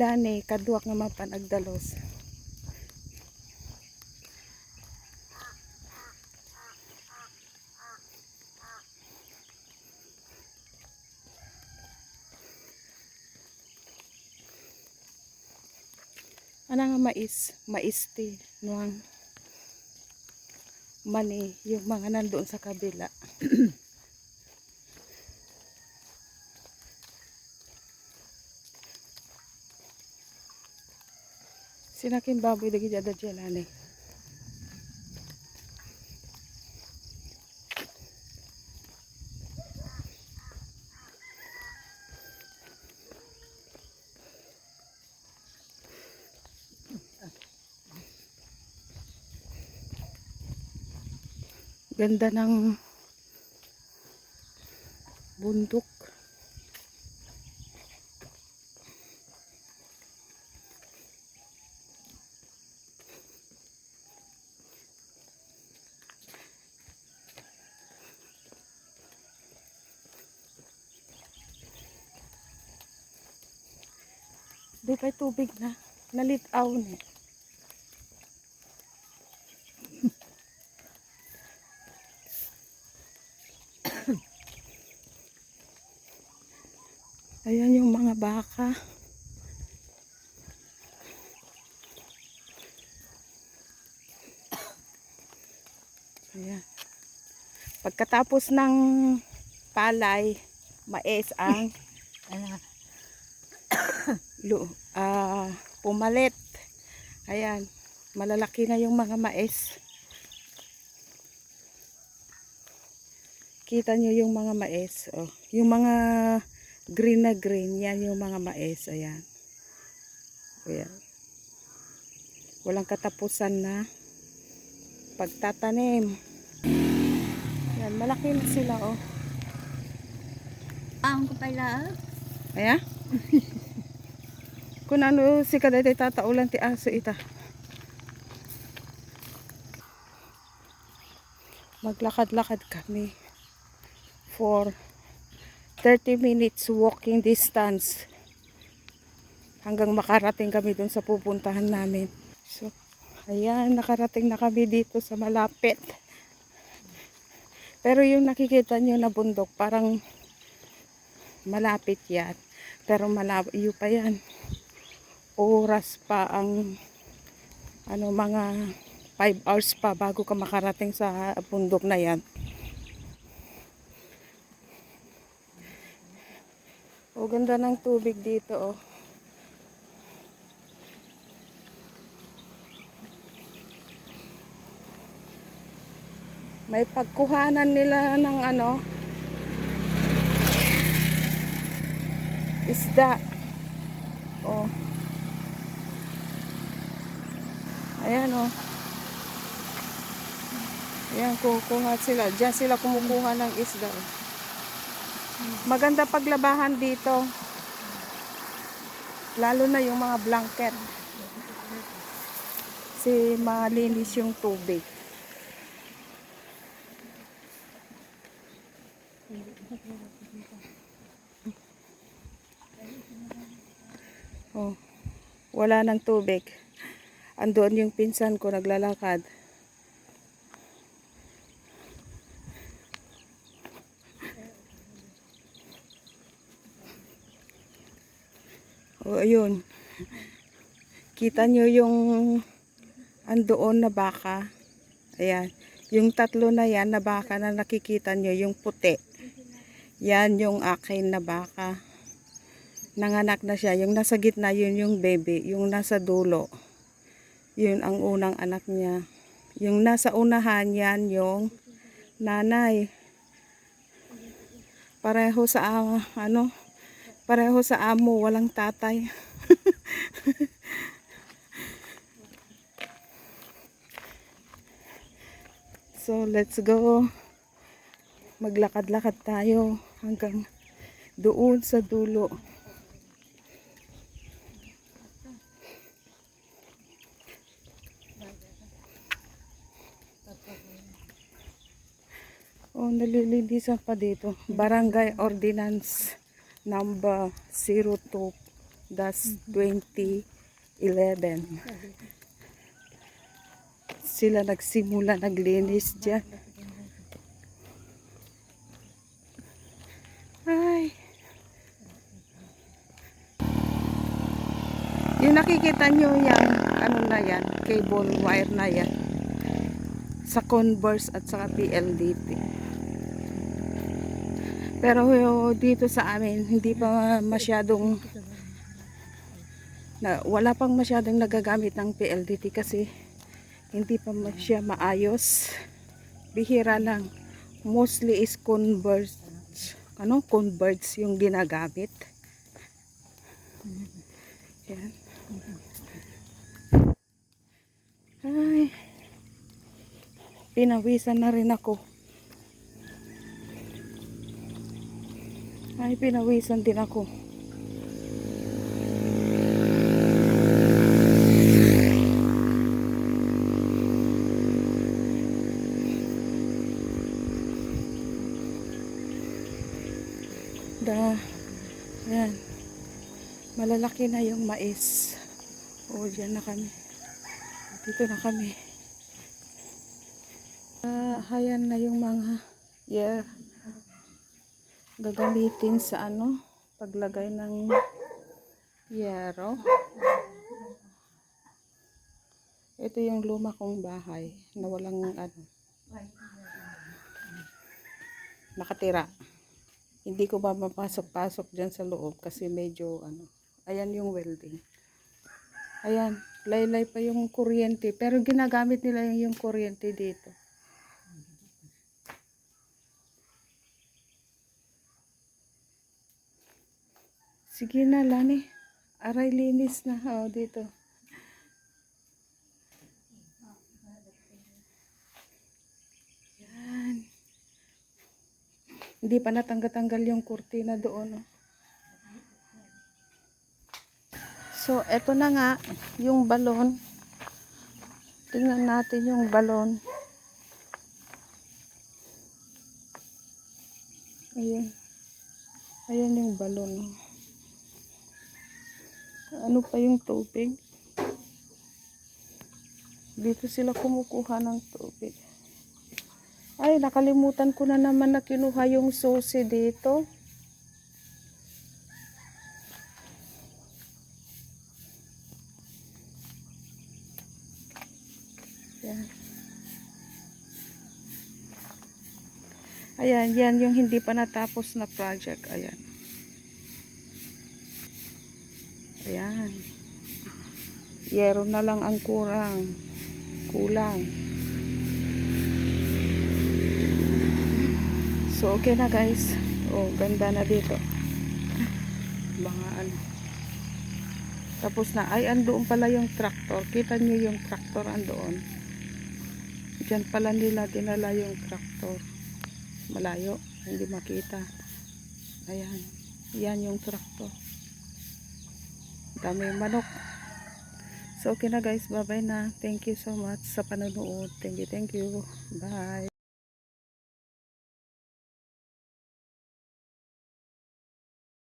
Ilani, kaduak nga mapan agdalos. Ano nga mais? Mais ti. Nuang mani. Yung mga nandoon sa kabila. Sinakin baboy dagi jada jelani. Ganda ng bundok. Di pa tubig na. Nalitaw ni. Ayan yung mga baka. Ayan. Pagkatapos ng palay, mais ang Ah pumalit. Ayan, malalaki na yung mga mais. Kita nyo yung mga mais. Oh. Yung mga green na green, yan yung mga mais. Ayan. Ayan. Walang katapusan na pagtatanim. Yan, malaki na sila, oh. ang ko pala, Ayan. Kung ano si kaday tataulan ti aso ita. Maglakad-lakad kami for 30 minutes walking distance hanggang makarating kami dun sa pupuntahan namin. So, ayan, nakarating na kami dito sa malapit. Pero yung nakikita nyo na bundok, parang malapit yan. Pero malayo pa yan. Oras pa ang ano mga 5 hours pa bago ka makarating sa bundok na yan. O ganda ng tubig dito oh. May pagkuhanan nila ng ano isda. Oh. Ayan oh. Ayan, kukuha sila. Diyan sila kumukuha ng isda. oh. Maganda paglabahan dito. Lalo na yung mga blanket. Kasi malinis yung tubig. Oh, wala ng tubig. Andoon yung pinsan ko naglalakad. Oh, ayun. Kita nyo yung andoon na baka. Ayan. Yung tatlo na yan na baka na nakikita nyo, yung puti. Yan yung akin na baka nanganak na siya. Yung nasa gitna, yun yung baby. Yung nasa dulo, yun ang unang anak niya. Yung nasa unahan, yan yung nanay. Pareho sa, ah, ano, pareho sa amo, walang tatay. so, let's go. Maglakad-lakad tayo hanggang doon sa dulo. Oh, nalilinisan pa dito. Barangay Ordinance number 02 Das 2011. Sila nagsimula naglinis dyan. Ay. Yung nakikita nyo yung ano na yan, cable wire na yan. Sa Converse at saka PLDT. Pero dito sa amin, hindi pa masyadong na, wala pang masyadong nagagamit ng PLDT kasi hindi pa siya maayos. Bihira lang. Mostly is Converse ano, Converse yung ginagamit. Yan. Ay. Pinawisan na rin ako. Ay, pinawisan din ako. Da, yan. Malalaki na yung mais. O, dyan na kami. Dito na kami. Ah, hayan na yung mga yeah, gagamitin sa ano, paglagay ng yero. Ito yung luma kong bahay na walang ano, nakatira. Hindi ko ba mapasok-pasok dyan sa loob kasi medyo ano, ayan yung welding. Ayan, laylay pa yung kuryente. Pero ginagamit nila yung, kuryente dito. Sige na, Lani. Aray, linis na. Oh, dito. Yan. Hindi pa natanggal-tanggal yung kurtina doon. Oh. So, eto na nga, yung balon. Tingnan natin yung balon. Ayan. Ayan yung balon. oh. Ano pa yung tubig? Dito sila kumukuha ng tubig. Ay, nakalimutan ko na naman na kinuha yung susi dito. Yan. Ayan, yan yung hindi pa natapos na project. Ayan. Ayan. Yero na lang ang kurang. Kulang. So, okay na guys. Oh, ganda na dito. Mga ano. Tapos na. Ay, andoon pala yung tractor. Kita nyo yung tractor andoon. Diyan pala nila dinala yung tractor. Malayo. Hindi makita. Ayan. Yan yung tractor. Dami manok. So, okay na guys. Bye-bye na. Thank you so much sa panonood. Thank you, thank you. Bye.